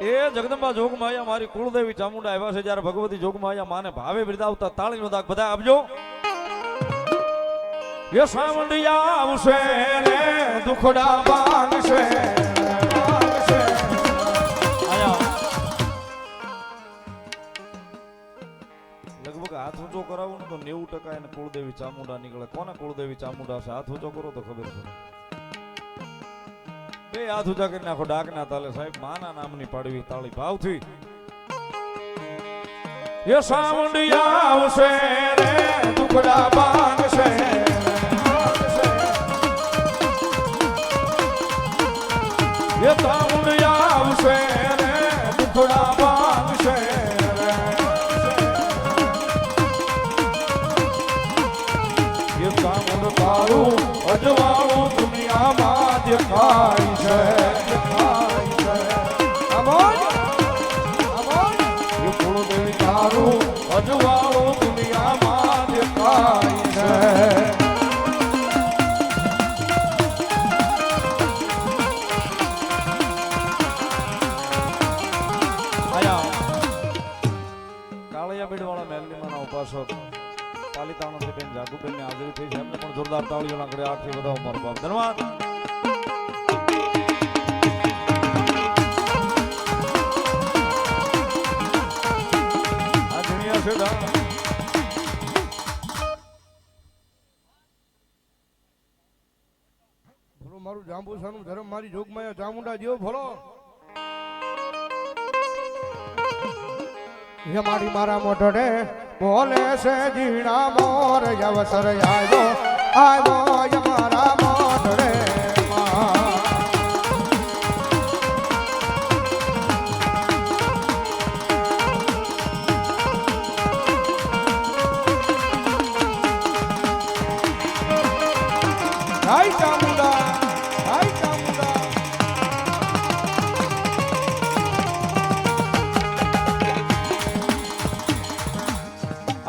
એ જગદંબા જોગમાયા મારી કુળદેવી ચામુંડા આવ્યા છે જ્યારે ભગવતી જોગમાયા માને ભાવે બિરદાવતા તાળીનો દાગ બધા આપજો. એ સામંડિયા આવશે ને દુખડા માંગશે. લગભગ હાથ ઊંચો કરાવું ને તો નેવું ટકા એને કુળદેવી ચામુંડા નીકળે. કોને કુળદેવી ચામુંડા છે? હાથ ઊંચો કરો તો ખબર પડે. બે હાથ ઉજા કરી નાખો, ડાકના તાલે સાહેબ, માના નામની પાડવી તાળી ભાવથી. એ સામંડિયા આવશે રે, દુખડા બાંધશે. એ જાગુબેનની હાજરી થઈ છે. એમને પણ જોરદાર તાળીઓના ગળે આઠથી વધાવો મારો બાપ ધન્યવાદ. મારું જાંબુસાનું ધર્મ, મારી જોગમાયા ચામુંડા જેવો ભલો. હે મારી મારા મોઢડે. બોલે છે જીણા મોર અવસર આવ્યો આવ્યો મારા મોઢડે માં.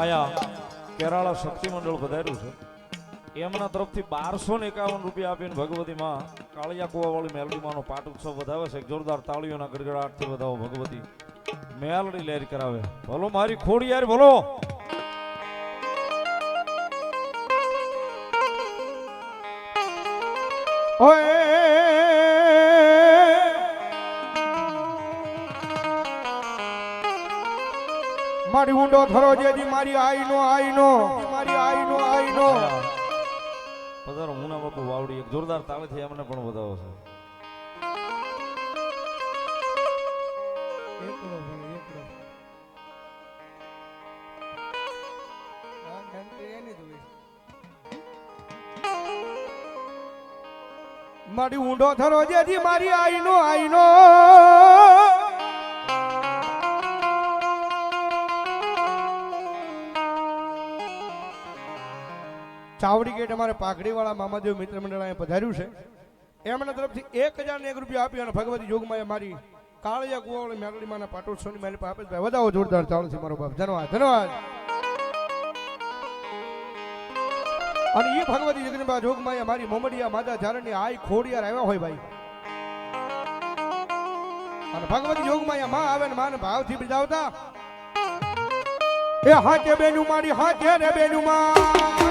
આયા કેરાળા શક્તિ મંડળ પધાર્યું છે. એમના તરફથી બારસો ને એકાવન રૂપિયા આપીને ભગવતીમાં કાળિયા કુવાવાળી મેલડીમાંનો પાટ ઉત્સવ વધાવે છે. જોરદાર તાળીઓના ગડગડાટથી વધાવો ભગવતી. મેલડી લહેર કરાવે. ભલો મારી ખોડી યાર ભલો ઓય મારી ઊંડો થરો જેજી મારી આઈનો આઈનો મારી આઈનો આઈનો પધારો મુના બાપુ વાવડી એક જોરદાર તાળીથી અમને પણ વધાવો છે એકલો ભાઈ, એકલો. આ ઘંટી એની જ હોય. મારી ઊંડો થરો જેજી મારી આઈનો આઈનો ચાવડી ગેટ અમારે પાઘડીવાળા મામાદેવ મિત્ર મંડળ અહીંયા પધાર્યું છે. એમના તરફથી એક હજાર એક રૂપિયા આપી અને ભગવતી જોગમાએ મારી કાળિયા કુવાવાળી મેરડીમાંના પાટોત્સવની પાસે ભાઈ. વધાવો જોરદાર ચાલુ છે મારો બાપ. ધન્યવાદ ધન્યવાદ. અને એ ભગવતી જગદંબા જોગમાએ મારી મોમડિયા માતા ઝારણની આઈ ખોડિયાર આવ્યા હોય ભાઈ. અને ભગવતી જોગમાયા માં આવે ને માને ભાવથી બિરદાવતા. એ હાથે બેનું મારી, હાથે રે બેનું માં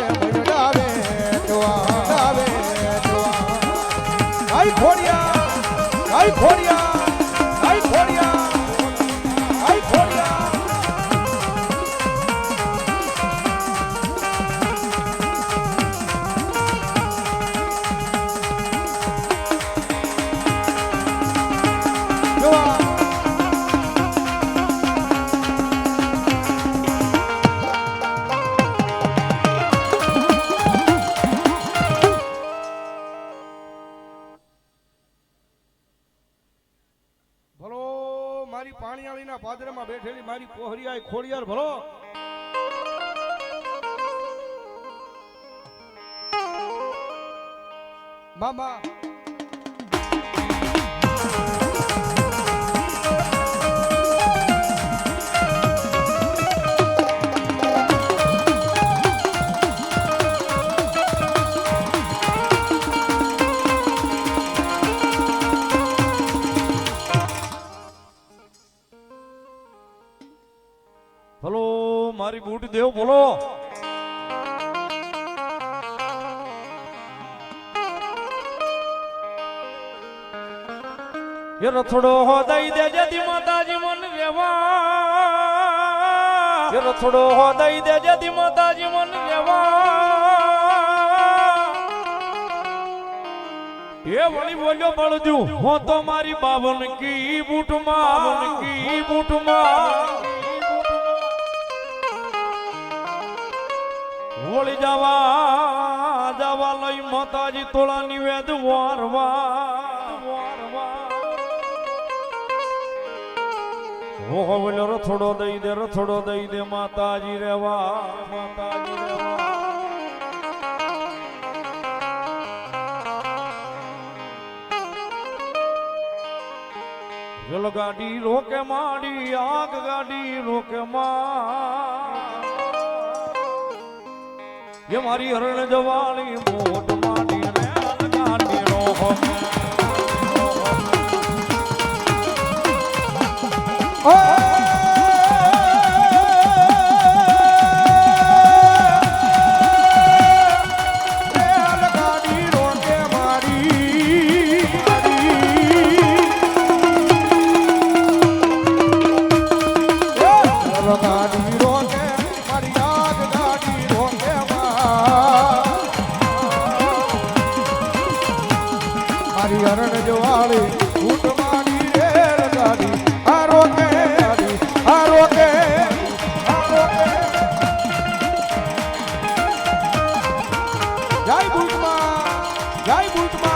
ના પાદરમાં બેઠેલી મારી કોહરિયા ખોડિયાર ભલો. મામા. મારી બૂટ દેવ બોલો એ રથડો હો દઈ દેજે દી માતાજી મન રેવા એ રથડો હો દઈ દેજે દી માતાજી મન રેવા એ વળી બોલ્યો, બળજુ, હું તો મારી બાવન કી બૂટમાં કી બૂટમાં. જવા જવા લઈ માતાજી તોળા નિવેદ વારવા. બોલ્યો રથોડો દઈ દે, રથોડો દઈ દે માતાજી રેવા. માતાજી રેવા. રેલગાડી રોકે માડી, આગ ગાડી રોકે માં એ મારી હરણ જવાળી મોટ માડી રેલ ગાડી રોકે મારી હરણ જવાળી ઊંટ મારી રેલગાડી આ રોકે આ રોકે આ જય ભૂતમાં જય ભૂતમાં.